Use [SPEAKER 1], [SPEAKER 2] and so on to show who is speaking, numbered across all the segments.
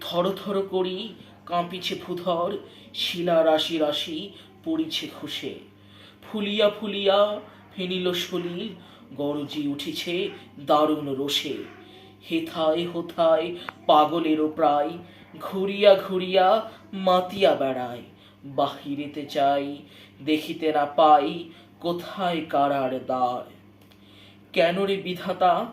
[SPEAKER 1] থর থর করি কাঁপিছে ভূধর, শিলা রাশি রাশি পড়িছে খুশে ফুলিয়া ফুলিয়া ফেনিল সলিল, গরজি উঠিছে দারুণ রোষে। হেথায় হোথায় পাগলেরও প্রায়, ঘুরিয়া ঘুরিয়া মাতিয়া বেড়ায়। বাহিরেতে চাই, দেখিতে না পাই কোথায় কারার দ্বার। কেন রে বিধাতা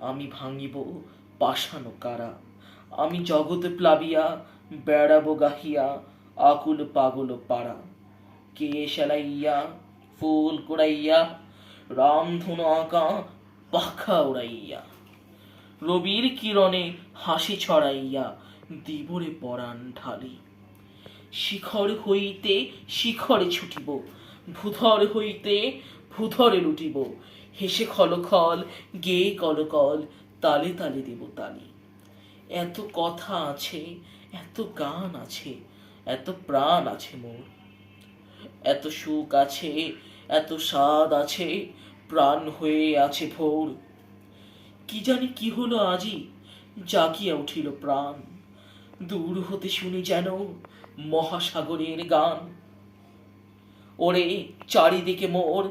[SPEAKER 1] আমি ভাঙিব পাষাণ কারা? আমি জগৎ প্লাবিয়া, বেড়াবো গাহিয়া, আকুল পাগল পাড়া। কে সেলাইয়া ফুল কুড়াইয়া রামধনু আঁকা, পাখা উড়াইয়া? রবির কিরণে হাসি ছড়াইয়া দিবরে পরাণ ঢালি। শিখর হইতে শিখরে ছুটিব, ভূধর হইতে ভূধরে লুটিব। হেসে খলখল গেয়ে কলকল তালে তালে দেব তালি। এত কথা আছে, এত গান আছে, এত প্রাণ আছে মোর। এত সুখ আছে, এত স্বাদ আছে, প্রাণ হয়ে আছে ভোর। কি জানি কি হলো আজি, জাগিয়া উঠিল প্রাণ। দূর হতে শুনি যেন মহাসাগরের গান। ওরে চারিদিকে মোর